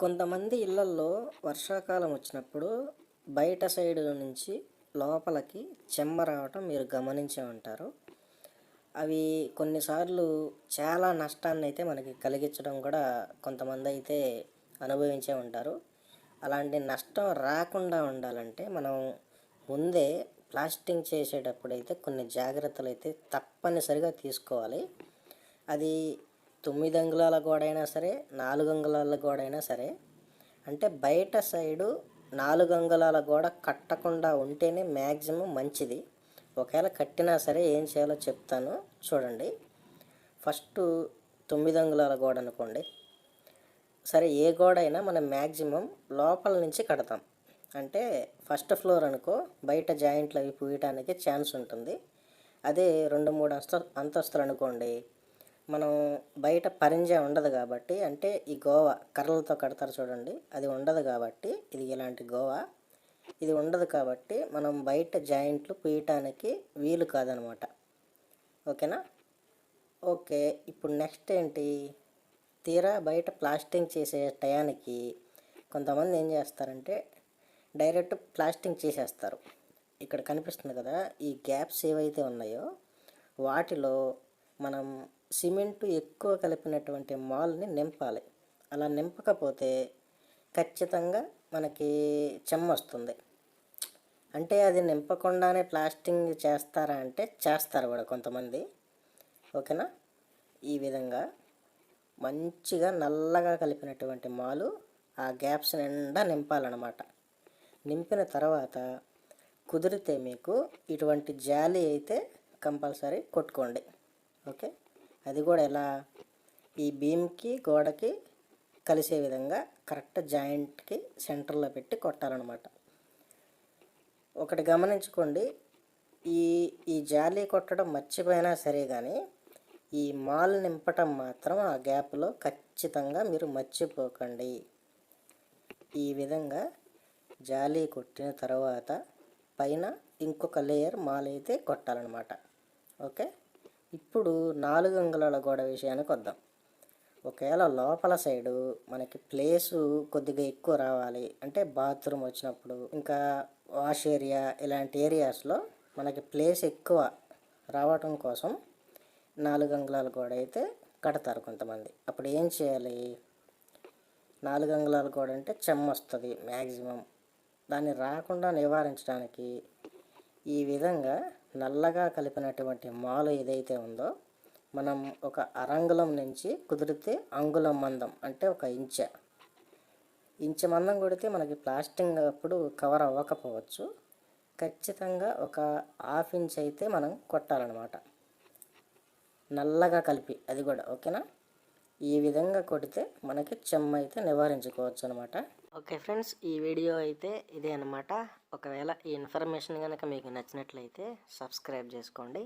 కొంతమంది ఇళ్ళల్లో వర్షాకాలం వచ్చినప్పుడు బయట సైడ్ నుంచి లోపలికి చెమ్మ రావటం మీరు గమనించే ఉంటారు. అవి కొన్నిసార్లు చాలా నష్టాన్ని అయితే మనకి కలిగించడం కూడా కొంతమంది అయితే అనుభవించే ఉంటారు. అలాంటి నష్టం రాకుండా ఉండాలంటే మనం ముందే ప్లాస్టింగ్ చేసేటప్పుడు అయితే కొన్ని జాగ్రత్తలు అయితే తప్పనిసరిగా తీసుకోవాలి. అది తొమ్మిది అంగుళాల గోడ అయినా సరే నాలుగు అంగుళాల గోడ అయినా సరే అంటే బయట సైడు నాలుగు అంగుళాల గోడ కట్టకుండా ఉంటేనే మ్యాక్సిమం మంచిది. ఒకవేళ కట్టినా సరే ఏం చేయాలో చెప్తాను. చూడండి. ఫస్ట్ తొమ్మిది అంగుళాల గోడ అనుకోండి. సరే ఏ గోడ అయినా మనం మ్యాక్సిమం లోపల నుంచి కడతాం. అంటే ఫస్ట్ ఫ్లోర్ అనుకో బయట జాయింట్లు అవి పూయటానికి ఛాన్స్ ఉంటుంది. అదే రెండు మూడు అంత అంతస్తులు అనుకోండి. మనం బయట పరింజా ఉండదు కాబట్టి అంటే ఈ గోవా కర్రలతో కడతారు చూడండి అది ఉండదు కాబట్టి ఇది ఇలాంటి గోవా. ఇది ఉండదు కాబట్టి మనం బయట జాయింట్లు పూయటానికి వీలు కాదనమాట. ఓకేనా? ఓకే ఇప్పుడు నెక్స్ట్ ఏంటి? తీరా బయట ప్లాస్టింగ్ చేసే టయానికి కొంతమంది ఏం చేస్తారంటే డైరెక్ట్ ప్లాస్టింగ్ చేసేస్తారు. ఇక్కడ కనిపిస్తుంది కదా ఈ గ్యాప్స్ ఏవైతే ఉన్నాయో వాటిలో మనం సిమెంటు ఎక్కువ కలిపినటువంటి మాల్ని నింపాలి. అలా నింపకపోతే ఖచ్చితంగా మనకి చెమ్మ వస్తుంది. అంటే అది నింపకుండానే ప్లాస్టింగ్ చేస్తారా అంటే చేస్తారు కూడా కొంతమంది. ఓకేనా? ఈ విధంగా మంచిగా నల్లగా కలిపినటువంటి మాలు ఆ గ్యాప్స్ నిండా నింపాలన్నమాట. నింపిన తర్వాత కుదిరితే మీకు ఇటువంటి జాలి అయితే కంపల్సరీ కొట్టుకోండి. ఓకే? అది కూడా ఎలా? ఈ బీమ్కి గోడకి కలిసే విధంగా కరెక్ట్ జాయింట్కి సెంటర్లో పెట్టి కొట్టాలన్నమాట. ఒకటి గమనించుకోండి. ఈ ఈ జాలీ కొట్టడం మర్చిపోయినా సరే కానీ ఈ మాల్ నింపటం మాత్రం ఆ గ్యాప్లో ఖచ్చితంగా మీరు మర్చిపోకండి. ఈ విధంగా జాలీ కొట్టిన తర్వాత పైన ఇంకొక లేయర్ మాల్ అయితే కొట్టాలన్నమాట. ఓకే? ఇప్పుడు నాలుగు అంగుళాల గోడ విషయానికి వద్దాం. ఒకవేళ లోపల సైడు మనకి ప్లేసు కొద్దిగా ఎక్కువ రావాలి. అంటే బాత్రూమ్ వచ్చినప్పుడు ఇంకా వాష్ ఏరియా ఇలాంటి ఏరియాస్లో మనకి ప్లేస్ ఎక్కువ రావటం కోసం నాలుగు అంగుళాల గోడ అయితే కడతారు కొంతమంది. అప్పుడు ఏం చేయాలి? నాలుగు అంగుళాల గోడ అంటే చెమ్మ వస్తుంది మ్యాక్సిమం దాన్ని రాకుండా నివారించడానికి ఈ విధంగా నల్లగా కలిపినటువంటి మాలు ఏదైతే ఉందో మనం ఒక అరంగుళం నుంచి కుదిరితే అంగుళం మందం అంటే ఒక ఇంచ. ఇంచ మందం కొడితే మనకి ప్లాస్టింగ్ అప్పుడు కవర్ అవ్వకపోవచ్చు. ఖచ్చితంగా ఒక హాఫ్ ఇంచ్ అయితే మనం కొట్టాలన్నమాట. నల్లగా కలిపి అది కూడా ఓకేనా? ఈ విధంగా కొడితే మనకి చెమ్మ అయితే నివారించుకోవచ్చు అనమాట ఓకే ఫ్రెండ్స్ ఈ వీడియో అయితే ఇదే అనమాట ఒకవేళ ఈ ఇన్ఫర్మేషన్ కనుక మీకు నచ్చినట్లయితే సబ్స్క్రైబ్ చేసుకోండి.